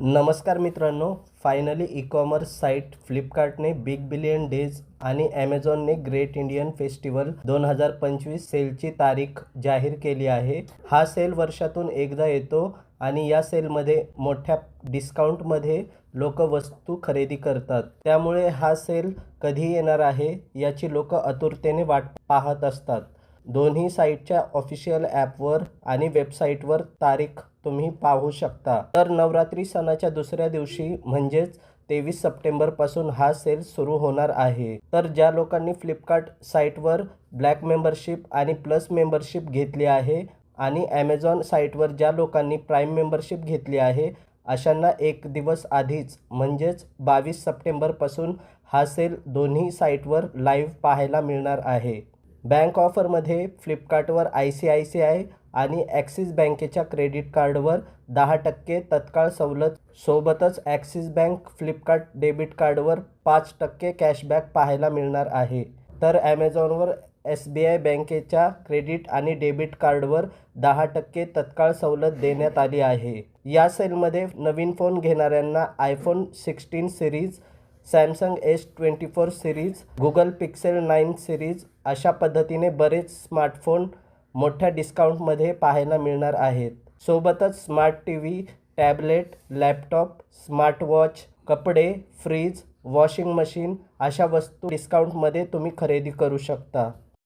नमस्कार मित्रांनो finally E commerce site फ्लिपकार्टने बिग बिलियन डेज आणि ॲमेझॉनने ग्रेट इंडियन फेस्टिवल दोन हजार पंचवीस सेलची तारीख जाहीर केली आहे. हा सेल वर्षातून एकदा येतो आणि या सेलमध्ये मोठ्या डिस्काउंटमध्ये लोक वस्तू खरेदी करतात. त्यामुळे हा सेल कधी येणार आहे याची लोक आतुरतेने वाट पाहत असतात. दोन्ही साईटच्या ऑफिशियल ॲपवर आणि वेबसाईटवर तारीख तुम्ही पाहू शकता. तर नवरात्री सणाच्या दुसऱ्या दिवशी म्हणजेच तेवीस सप्टेंबरपासून हा सेल सुरू होणार आहे. तर ज्या लोकांनी फ्लिपकार्ट साईटवर ब्लॅक मेंबरशिप आणि प्लस मेंबरशिप घेतली आहे आणि ॲमेझॉन साईटवर ज्या लोकांनी प्राईम मेंबरशिप घेतली आहे अशांना एक दिवस आधीच म्हणजेच बावीस सप्टेंबरपासून हा सेल दोन्ही साईटवर लाईव्ह पाहायला मिळणार आहे. बँक ऑफरमध्ये फ्लिपकार्टवर I C I C I आणि ॲक्सिस बँकेच्या क्रेडिट कार्डवर दहा टक्के तत्काळ सवलत. सोबतच ॲक्सिस बँक फ्लिपकार्ट डेबिट कार्डवर पाच टक्के कॅशबॅक पाहायला मिळणार आहे. तर ॲमेझॉनवर एस बी आय बँकेच्या क्रेडिट आणि डेबिट कार्डवर दहा टक्के तत्काळ सवलत देण्यात आली आहे. या सेलमध्ये नवीन फोन घेणाऱ्यांना iPhone sixteen series Samsung S twenty four series Google Pixel nine series अशा पद्धतीने बरेच स्मार्टफोन मोठ्या डिस्काउंटमध्ये पाहायला मिळणार आहेत. सोबतच smart T V tablet laptop smartwatch कपडे फ्रीज वॉशिंग मशीन अशा वस्तू डिस्काउंटमध्ये तुम्ही खरेदी करू शकता.